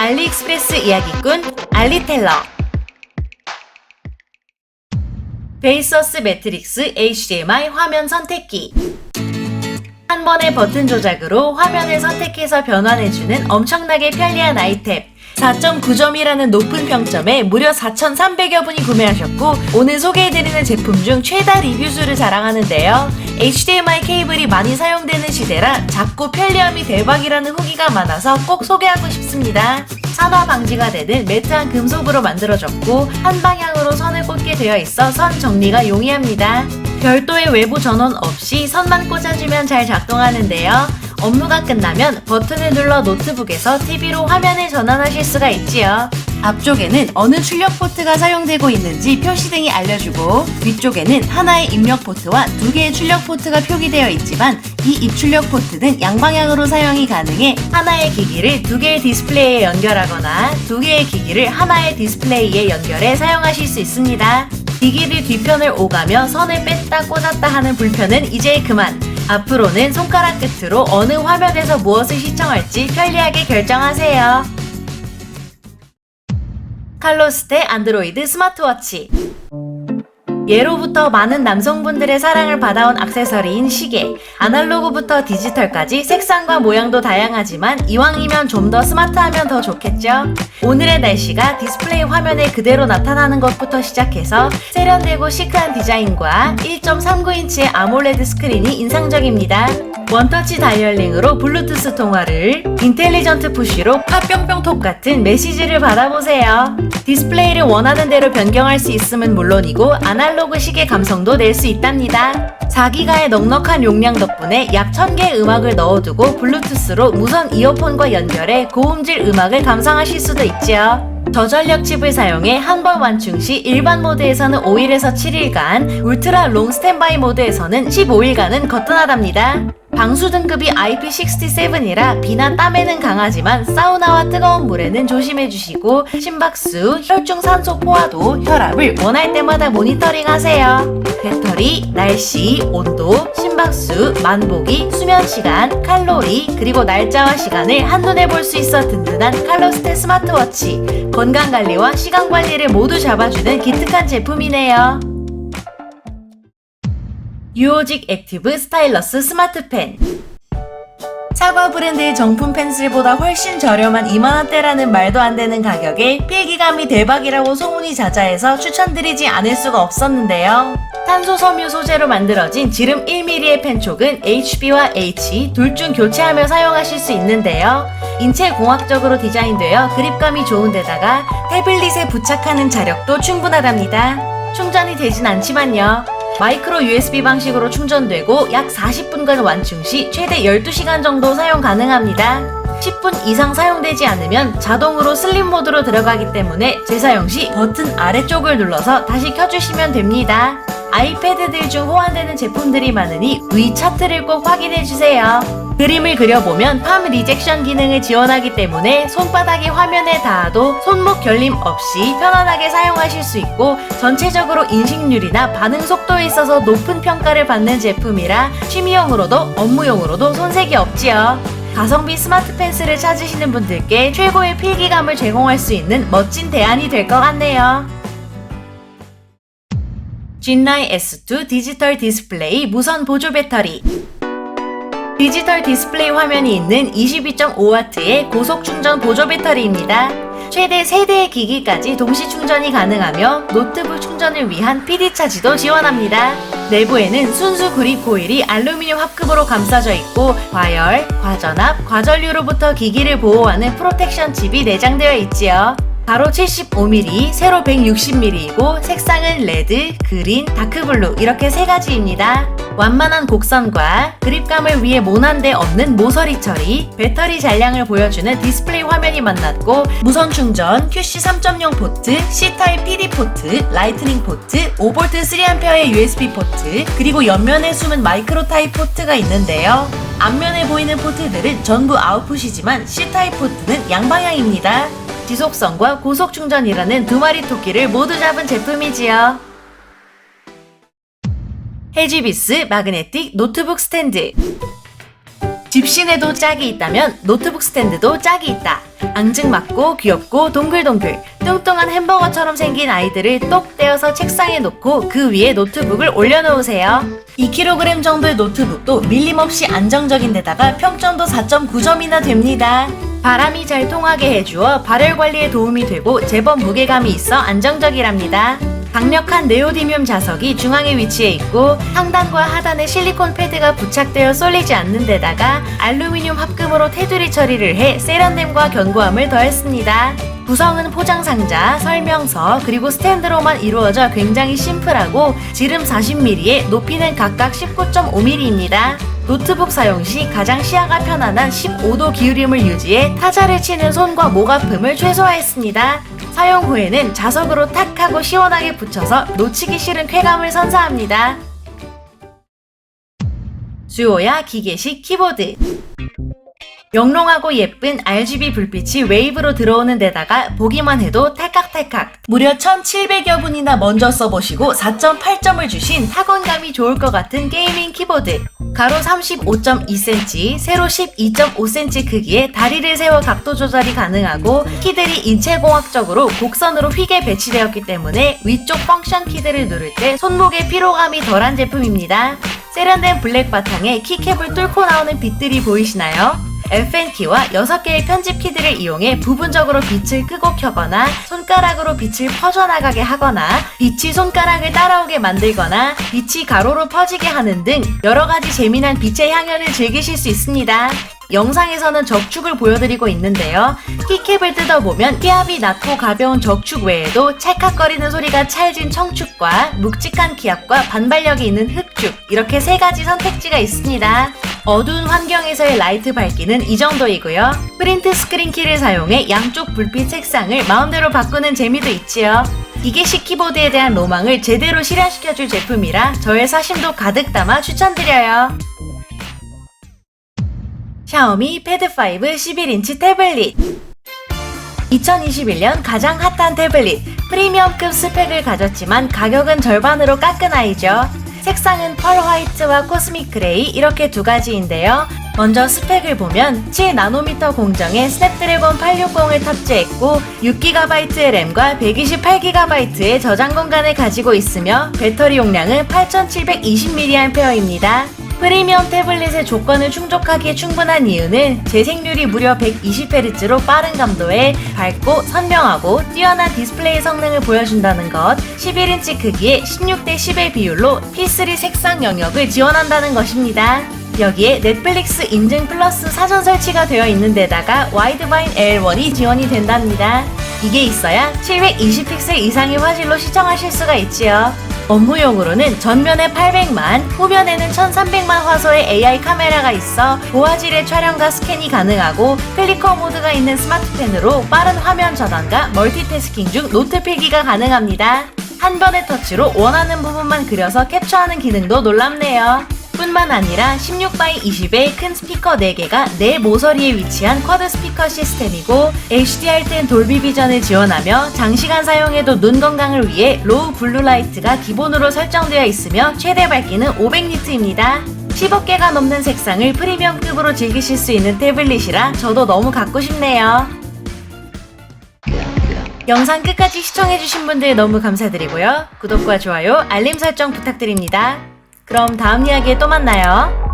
알리익스프레스 이야기꾼 알리텔러. 베이서스 매트릭스 HDMI 화면 선택기. 한 번의 버튼 조작으로 화면을 선택해서 변환해주는 엄청나게 편리한 아이템 4.9점이라는 높은 평점에 무려 4,300여 분이 구매하셨고 오늘 소개해드리는 제품 중 최다 리뷰수를 자랑하는데요. HDMI 케이블이 많이 사용되는 시대라 작고 편리함이 대박이라는 후기가 많아서 꼭 소개하고 싶습니다. 산화 방지가 되는 매트한 금속으로 만들어졌고 한 방향으로 선을 꽂게 되어 있어 선 정리가 용이합니다. 별도의 외부 전원 없이 선만 꽂아주면 잘 작동하는데요. 업무가 끝나면 버튼을 눌러 노트북에서 TV로 화면을 전환하실 수가 있지요. 앞쪽에는 어느 출력 포트가 사용되고 있는지 표시등이 알려주고 뒤쪽에는 하나의 입력 포트와 두 개의 출력 포트가 표기되어 있지만 이 입출력 포트는 양방향으로 사용이 가능해 하나의 기기를 두 개의 디스플레이에 연결하거나 두 개의 기기를 하나의 디스플레이에 연결해 사용하실 수 있습니다. 기기를 뒤편을 오가며 선을 뺐다 꽂았다 하는 불편은 이제 그만. 앞으로는 손가락 끝으로 어느 화면에서 무엇을 시청할지 편리하게 결정하세요. 칼로스테 안드로이드 스마트워치 예로부터 많은 남성분들의 사랑을 받아온 액세서리인 시계. 아날로그부터 디지털까지 색상과 모양도 다양하지만 이왕이면 좀 더 스마트하면 더 좋겠죠? 오늘의 날씨가 디스플레이 화면에 그대로 나타나는 것부터 시작해서 세련되고 시크한 디자인과 1.39인치의 아몰레드 스크린이 인상적입니다. 원터치 다이얼링으로 블루투스 통화를, 인텔리전트 푸시로 팝뿅뿅톡 같은 메시지를 받아보세요. 디스플레이를 원하는 대로 변경할 수 있음은 물론이고 아날로그 시계 감성도 낼 수 있답니다. 4기가의 넉넉한 용량 덕분에 약 1000개의 음악을 넣어두고 블루투스로 무선 이어폰과 연결해 고음질 음악을 감상하실 수도 있지요. 저전력 칩을 사용해 한 번 완충 시 일반 모드에서는 5일에서 7일간, 울트라 롱 스탠바이 모드에서는 15일간은 거뜬하답니다. 방수 등급이 IP67이라 비나 땀에는 강하지만 사우나와 뜨거운 물에는 조심해 주시고 심박수, 혈중 산소 포화도, 혈압을 원할 때마다 모니터링 하세요. 배터리, 날씨, 온도, 심박수, 만보기, 수면 시간, 칼로리, 그리고 날짜와 시간을 한눈에 볼 수 있어 든든한 칼로스테 스마트워치. 건강 관리와 시간 관리를 모두 잡아주는 기특한 제품이네요. 유오직 액티브 스타일러스 스마트펜 사과 브랜드의 정품 펜슬보다 훨씬 저렴한 2만원대라는 말도 안 되는 가격에 필기감이 대박이라고 소문이 자자해서 추천드리지 않을 수가 없었는데요. 탄소 섬유 소재로 만들어진 지름 1mm의 펜촉은 HB와 H 둘중 교체하며 사용하실 수 있는데요. 인체 공학적으로 디자인되어 그립감이 좋은 데다가 태블릿에 부착하는 자력도 충분하답니다. 충전이 되진 않지만요. 마이크로 USB 방식으로 충전되고 약 40분간 완충 시 최대 12시간 정도 사용 가능합니다. 10분 이상 사용되지 않으면 자동으로 슬립 모드로 들어가기 때문에 재사용 시 버튼 아래쪽을 눌러서 다시 켜주시면 됩니다. 아이패드들 중 호환되는 제품들이 많으니 위 차트를 꼭 확인해주세요. 그림을 그려보면 팜 리젝션 기능을 지원하기 때문에 손바닥이 화면에 닿아도 손목 결림 없이 편안하게 사용하실 수 있고 전체적으로 인식률이나 반응 속도에 있어서 높은 평가를 받는 제품이라 취미용으로도 업무용으로도 손색이 없지요. 가성비 스마트 펜슬을 찾으시는 분들께 최고의 필기감을 제공할 수 있는 멋진 대안이 될 것 같네요. G9 S2 디지털 디스플레이 무선 보조 배터리 디지털 디스플레이 화면이 있는 22.5W의 고속 충전 보조 배터리입니다. 최대 3대의 기기까지 동시 충전이 가능하며 노트북 충전을 위한 PD 차지도 지원합니다. 내부에는 순수 그립 코일이 알루미늄 합금으로 감싸져 있고 과열, 과전압, 과전류로부터 기기를 보호하는 프로텍션 칩이 내장되어 있지요. 가로 75mm, 세로 160mm이고 색상은 레드, 그린, 다크블루 이렇게 세 가지입니다. 완만한 곡선과 그립감을 위해 모난데 없는 모서리 처리, 배터리 잔량을 보여주는 디스플레이 화면이 만났고 무선 충전, QC 3.0 포트, C타입 PD 포트, 라이트닝 포트, 5V 3A의 USB 포트, 그리고 옆면에 숨은 마이크로 타입 포트가 있는데요. 앞면에 보이는 포트들은 전부 아웃풋이지만 C타입 포트는 양방향입니다. 지속성과 고속 충전이라는 두 마리 토끼를 모두 잡은 제품이지요. 헬지비스 마그네틱 노트북 스탠드 집신에도 짝이 있다면 노트북 스탠드도 짝이 있다. 앙증맞고 귀엽고 동글동글 뚱뚱한 햄버거처럼 생긴 아이들을 똑 떼어서 책상에 놓고 그 위에 노트북을 올려놓으세요. 2kg 정도의 노트북도 밀림 없이 안정적인 데다가 평점도 4.9점이나 됩니다. 바람이 잘 통하게 해주어 발열 관리에 도움이 되고 제법 무게감이 있어 안정적이랍니다. 강력한 네오디뮴 자석이 중앙에 위치해 있고 상단과 하단에 실리콘 패드가 부착되어 쏠리지 않는 데다가 알루미늄 합금으로 테두리 처리를 해 세련됨과 견고함을 더했습니다. 구성은 포장 상자, 설명서, 그리고 스탠드로만 이루어져 굉장히 심플하고 지름 40mm에 높이는 각각 19.5mm입니다. 노트북 사용 시 가장 시야가 편안한 15도 기울임을 유지해 타자를 치는 손과 목 아픔을 최소화했습니다. 사용 후에는 자석으로 탁 하고 시원하게 붙여서 놓치기 싫은 쾌감을 선사합니다. 수요야 기계식 키보드 영롱하고 예쁜 RGB 불빛이 웨이브로 들어오는 데다가 보기만 해도 탈칵탈칵 무려 1700여 분이나 먼저 써보시고 4.8점을 주신 타건감이 좋을 것 같은 게이밍 키보드 가로 35.2cm, 세로 12.5cm 크기의 다리를 세워 각도 조절이 가능하고 키들이 인체공학적으로 곡선으로 휘게 배치되었기 때문에 위쪽 펑션 키들을 누를 때 손목의 피로감이 덜한 제품입니다. 세련된 블랙 바탕에 키캡을 뚫고 나오는 빛들이 보이시나요? FN키와 6개의 편집 키들을 이용해 부분적으로 빛을 끄고 켜거나 손가락으로 빛을 퍼져나가게 하거나 빛이 손가락을 따라오게 만들거나 빛이 가로로 퍼지게 하는 등 여러 가지 재미난 빛의 향연을 즐기실 수 있습니다. 영상에서는 적축을 보여드리고 있는데요. 키캡을 뜯어보면 키압이 낮고 가벼운 적축 외에도 찰칵거리는 소리가 찰진 청축과 묵직한 기압과 반발력이 있는 흑축 이렇게 세 가지 선택지가 있습니다. 어두운 환경에서의 라이트 밝기는 이 정도이고요. 프린트 스크린 키를 사용해 양쪽 불빛 색상을 마음대로 바꾸는 재미도 있지요. 기계식 키보드에 대한 로망을 제대로 실현시켜줄 제품이라 저의 사심도 가득 담아 추천드려요. 샤오미 패드5 11인치 태블릿 2021년 가장 핫한 태블릿 프리미엄급 스펙을 가졌지만 가격은 절반으로 깎은 아이죠. 색상은 펄 화이트와 코스믹 그레이 이렇게 두 가지인데요. 먼저 스펙을 보면 7나노미터 공정의 스냅드래곤 860을 탑재했고 6GB의 램과 128GB의 저장 공간을 가지고 있으며 배터리 용량은 8720mAh입니다. 프리미엄 태블릿의 조건을 충족하기에 충분한 이유는 재생률이 무려 120Hz로 빠른 감도에 밝고 선명하고 뛰어난 디스플레이 성능을 보여준다는 것, 11인치 크기의 16대 10의 비율로 P3 색상 영역을 지원한다는 것입니다. 여기에 넷플릭스 인증 플러스 사전 설치가 되어 있는 데다가 와이드바인 L1이 지원이 된답니다. 이게 있어야 720픽셀 이상의 화질로 시청하실 수가 있지요. 업무용으로는 전면에 800만, 후면에는 1300만 화소의 AI 카메라가 있어 고화질의 촬영과 스캔이 가능하고 클리커 모드가 있는 스마트펜으로 빠른 화면 전환과 멀티태스킹 중 노트 필기가 가능합니다. 한 번의 터치로 원하는 부분만 그려서 캡처하는 기능도 놀랍네요. 뿐만 아니라 16x 20의 큰 스피커 4개가 내 모서리에 위치한 쿼드 스피커 시스템이고 HDR10 돌비 비전을 지원하며 장시간 사용해도 눈 건강을 위해 로우 블루 라이트가 기본으로 설정되어 있으며 최대 밝기는 500니트입니다. 10억 개가 넘는 색상을 프리미엄급으로 즐기실 수 있는 태블릿이라 저도 너무 갖고 싶네요. 영상 끝까지 시청해주신 분들 너무 감사드리고요. 구독과 좋아요, 알림 설정 부탁드립니다. 그럼 다음 이야기에 또 만나요.